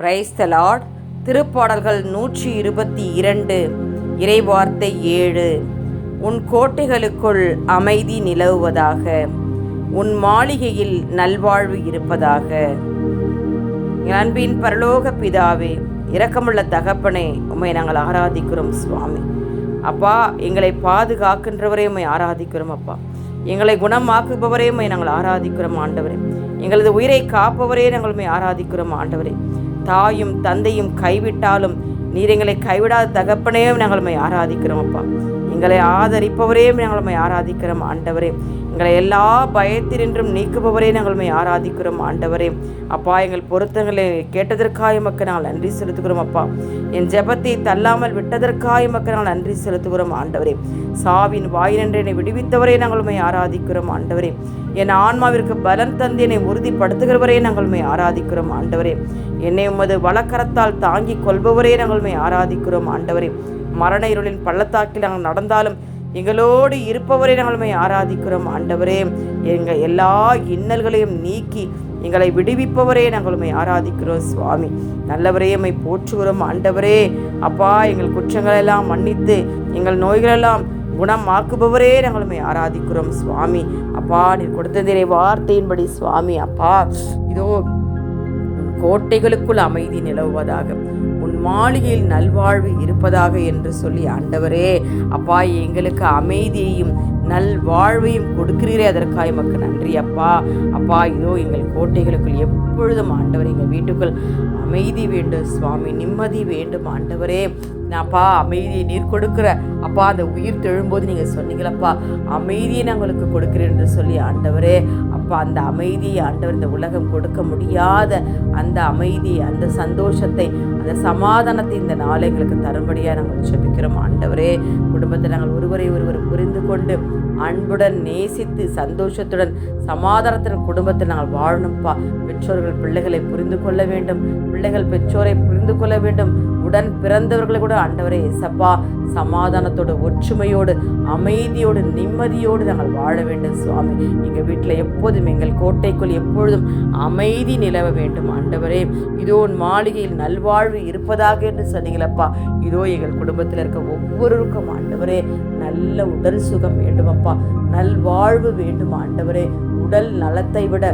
Praise the Lord திருப்பாடல்கள் நூற்றி இருபத்தி இரண்டு இறைவார்த்தை ஏழு. உன் கோட்டைகளுக்குள் அமைதி நிலவுவதாக உன் மாளிகையில் நல்வாழ்வு இருப்பதாக. அன்பின் பரலோக பிதாவே இரக்கமுள்ள தகப்பனே உம்மை நாங்கள் ஆராதிக்கிறோம் சுவாமி. அப்பா எங்களை பாதுகாக்கின்றவரே உம்மை ஆராதிக்கிறோம் அப்பா. எங்களை குணமாக்குபவரே உம்மை நாங்கள் ஆராதிக்கிறோம் ஆண்டவரே. எங்களது உயிரை காப்பவரே நாங்கள் உம்மை ஆராதிக்கிறோம் ஆண்டவரே. தாயும் தந்தையும் கைவிட்டாலும் நீர் எங்களை கைவிடாத தகப்பனையும் நாங்கள் ஆராதிக்கிறோம் அப்பா. எங்களை ஆதரிப்பவரே நாங்கள் உண்மை ஆராதிக்கிறோம் ஆண்டவரே. எங்களை எல்லா பயத்தினின்றும் நீக்குபவரே நாங்கள் உண்மை ஆராதிக்கிறோம் ஆண்டவரே. அப்பா எங்கள் பொருத்தங்களை கேட்டதற்காக மக்கள் நாங்கள் நன்றி செலுத்துகிறோம் அப்பா. என் ஜெபத்தை தள்ளாமல் விட்டதற்காக மக்கள் நாங்கள் நன்றி செலுத்துகிறோம் ஆண்டவரே. சாவின் வாயினன்று என்னை விடுவித்தவரே நாங்கள் உண்மை ஆராதிக்கிறோம் ஆண்டவரே. என் ஆன்மாவிற்கு பலன் தந்து என்னை உறுதிப்படுத்துகிறவரே நாங்கள் உண்மை ஆராதிக்கிறோம் ஆண்டவரே. என்னை உமது வழக்கரத்தால் தாங்கிக் கொள்பவரே நாங்கள் உண்மை ஆராதிக்கிறோம் ஆண்டவரே. மரண இருளின் பள்ளத்தாக்கில் நாங்கள் நடந்தாலும் எங்களோடு இருப்பவரை நாங்கள் ஆராதிக்கிறோம் ஆண்டவரே. எங்கள் எல்லா இன்னல்களையும் நீக்கி எங்களை விடுவிப்பவரே நாங்கள் ஆராதிக்கிறோம் சுவாமி. நல்லவரே உம்மை போற்றுகிறோம் ஆண்டவரே. அப்பா எங்கள் குற்றங்களெல்லாம் மன்னித்து எங்கள் நோய்களெல்லாம் குணமாக்குபவரே நாங்கள் உம்மை ஆராதிக்கிறோம் சுவாமி. அப்பா நீ கொடுத்ததிலே வார்த்தையின்படி சுவாமி. அப்பா இதோ கோட்டைகளுக்குள் அமைதி நிலவுவதாக. மாளிகையில் நல்வாழ்வு இருப்பதாக என்று சொல்லி ஆண்டவரே அப்பா எங்களுக்கு அமைதியையும் நல் வாழ்வையும் கொடுக்கிறீரே அதற்காக எமக்கு நன்றி அப்பா. அப்பா இதோ எங்கள் கோட்டைகளுக்குள் எப்பொழுதும் ஆண்டவர் எங்கள் வீட்டுக்குள் அமைதி வேண்டும் சுவாமி நிம்மதி வேண்டும் ஆண்டவரே. நான்ப்பா அமைதியை நீர் கொடுக்குற. அப்பா அந்த உயிர் தெழும்போது நீங்கள் சொன்னீங்களப்பா அமைதியை நான் உங்களுக்கு கொடுக்குறேன் என்று சொல்லி ஆண்டவரே. அப்பா அந்த அமைதியை ஆண்டவர் இந்த உலகம் கொடுக்க முடியாத அந்த அமைதி அந்த சந்தோஷத்தை அந்த சமாதானத்தை இந்த நாளை எங்களுக்கு தரும்படியாக நாங்கள் ஜெபிக்கிறோம் ஆண்டவரே. குடும்பத்தை நாங்கள் ஒருவரை ஒருவர் புரிந்து கொண்டு அன்புடன் நேசித்து சந்தோஷத்துடன் சமாதானத்துடன் குடும்பத்தில் நாங்கள் வாழணும்ப்பா பெற்றோர்கள் பிள்ளைகளை புரிந்து கொள்ள வேண்டும். பிள்ளைகள் பெற்றோரை புரிந்து கொள்ள வேண்டும். உடன் பிறந்தவர்களை கூட ஆண்டவரே எசப்பா சமாதானத்தோடு ஒற்றுமையோடு அமைதியோடு நிம்மதியோடு நாங்கள் வாழ வேண்டும் சுவாமி. எங்கள் வீட்டில் எப்போதும் எங்கள் கோட்டைக்குள் எப்பொழுதும் அமைதி நிலவ வேண்டும் ஆண்டவரே. இதோ உன் மாளிகையில் நல்வாழ்வு இருப்பதாக என்று சொன்னீங்களப்பா. இதோ எங்கள் குடும்பத்தில் இருக்க ஒவ்வொருவருக்கும் ஆண்டவரே நல்ல உடல் சுகம் வேண்டுமப்பா. நல்வாழ்வு வேண்டும் ஆண்டவரே. உடல் நலத்தை விட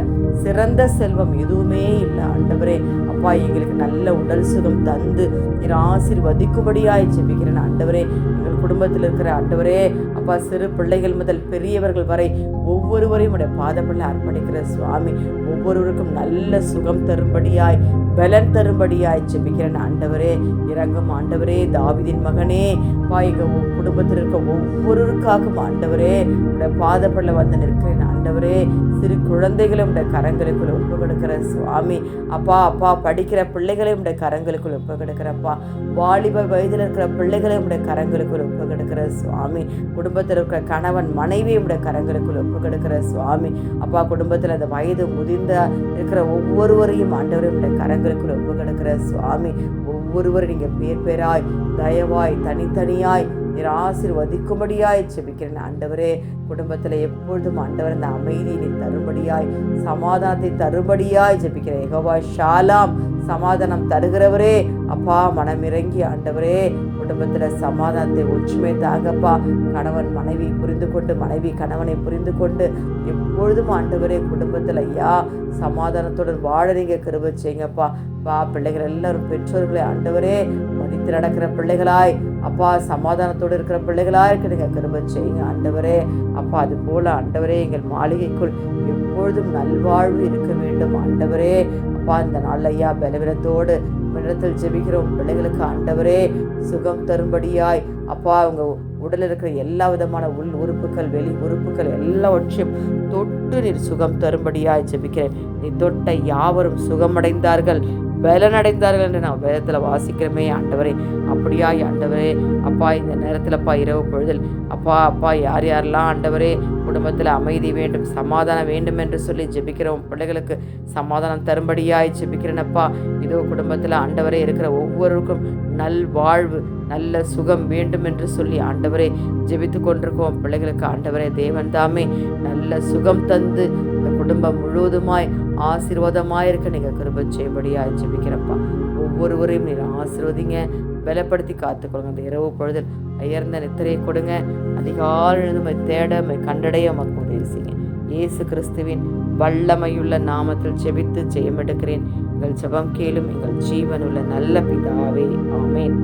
சிறந்த செல்வம் எதுவுமே இல்லை ஆண்டவரே. அப்பா எங்களுக்கு நல்ல உடல் சுகம் தந்து நீர் ஆசிர்வதிக்கும்படியாய் ஜெபிக்கிறேன் ஆண்டவரே. எங்கள் குடும்பத்தில் இருக்கிற ஆண்டவரே அப்பா சிறு பிள்ளைகள் முதல் பெரியவர்கள் வரை ஒவ்வொருவரையும் உடைய பாதப்பள்ள அர்ப்பணிக்கிற சுவாமி ஒவ்வொருவருக்கும் நல்ல சுகம் தரும்படியாய் பலன் தரும்படியாய் ஜெபிக்கிறேன் ஆண்டவரே. இறங்கும் ஆண்டவரே தாவிதின் மகனே. அப்பா எங்க குடும்பத்தில் இருக்க ஒவ்வொருவருக்காகவும் ஆண்டவரே. உடைய பாதப்பள்ள வந்து நிற்கிறேன் ஆண்டவரே. சிறு குழந்தைகளை உடைய கரங்களுக்குள்ள ஒப்பு கொடுக்கிற சுவாமி. அப்பா அப்பா படிக்கிற பிள்ளைகளை உடைய கரங்களுக்குள்ள ஒப்பு கொடுக்கிறப்பா வாலிப வயதில் இருக்கிற பிள்ளைகளை உடைய கரங்களுக்குள்ள ஒப்பு கொடுக்கிற சுவாமி. குடும்பத்தில் இருக்கிற கணவன் மனைவி உடைய கரங்களுக்குள்ள ஒப்பு கொடுக்கிற சுவாமி. அப்பா குடும்பத்தில் அந்த வயது முதிர்ந்த இருக்கிற ஒவ்வொருவரையும் ஆண்டவரையும் உடைய கரங்களுக்குள்ள ஒப்பு கொடுக்கிற சுவாமி. ஒவ்வொருவரும் நீங்கள் பேர் பேராய் தயவாய் தனித்தனியாய் நீர் ஆசீர்வதிக்கும்படியாய் செபிக்கிறேன் ஆண்டவரே குடும்பத்தில் எப்பொழுதும் ஆண்டவர் அந்த அமைதியை நீ தரும்படியாய் சமாதானத்தை தரும்படியாய் ஜெபிக்கிறேன். யெகோவா ஷாலாம் சமாதானம் தருகிறவரே அப்பா மனமிறங்கி ஆண்டவரே குடும்பத்தில் சமாதானத்தை ஒற்றுமை தாங்கப்பா. கணவன் மனைவி புரிந்து கொண்டு மனைவி கணவனை புரிந்து கொண்டு எப்பொழுதும் ஆண்டவரே குடும்பத்தில் ஐயா சமாதானத்துடன் வாழ நீங்கள் கிருபை செய்யுங்கப்பா. பா பிள்ளைகள் எல்லாரும் பெற்றோர்களை ஆண்டவரே மதித்து நடக்கிற பிள்ளைகளாய் அப்பா சமாதானத்தோடு இருக்கிற பிள்ளைகளாக இருக்கணுங்க கிருபம் செய்யுங்க ஆண்டவரே. அப்பா அது போல ஆண்டவரே எங்கள் மாளிகைக்குள் எப்பொழுதும் நல்வாழ்வு இருக்க வேண்டும். ஆண்டவரே அப்பா இந்த நாள் ஐயா பலவீனத்தோடு இடத்தில் ஜெபிக்கிறோம். பிள்ளைகளுக்கு ஆண்டவரே சுகம் தரும்படியாய். அப்பா அவங்க உடலில் இருக்கிற எல்லா விதமான உள் உறுப்புகள் வெளி உறுப்புகள் எல்லாவற்றையும் தொட்டு நீர் சுகம் தரும்படியாய் ஜெபிக்கிறேன். நீ தொட்ட யாவரும் சுகமடைந்தார்கள். பலனடைந்தார்கள் என்று நான் வேதத்தில் வாசிக்கிறோமே ஆண்டவரே. அப்படியாய் ஆண்டவரே அப்பா இந்த நேரத்தில்ப்பா இரவு பொழுதில் அப்பா அப்பா யார் யாரெல்லாம் ஆண்டவரே குடும்பத்தில் அமைதி வேண்டும் சமாதானம் வேண்டும் என்று சொல்லி ஜெபிக்கிறோம். பிள்ளைகளுக்கு சமாதானம் தரும்படியாய் ஜெபிக்கிறேனப்பா இதோ குடும்பத்தில் ஆண்டவரே இருக்கிற ஒவ்வொருவருக்கும் நல்வாழ்வு நல்ல சுகம் வேண்டும் என்று சொல்லி ஆண்டவரே ஜெபித்து கொண்டிருக்கோம். பிள்ளைகளுக்கு ஆண்டவரே தேவன் தாமே நல்ல சுகம் தந்து இந்த குடும்பம் முழுவதுமாய் ஆசீர்வாதமாயிருக்க நீங்கள் கிருபை செய்யும்படியாக ஜெபிக்கிறப்பா. ஒவ்வொருவரையும் நீங்கள் ஆசீர்வதிங்க. பலப்படுத்தி காத்துக்கொள்ளுங்க. அந்த இரவு பொழுதில் உயர்ந்த நித்திரையை கொடுங்க. அதிகாலை தேட கண்டடைய உமக்கு உதவி செய்யுங்க இயேசு கிறிஸ்துவின் வல்லமையுள்ள நாமத்தில் ஜெபித்து ஜெயம் எடுக்கிறேன் எங்கள் ஜெபம் கேளும் எங்கள் ஜீவனுள்ள நல்ல பிதாவே. ஆமேன்.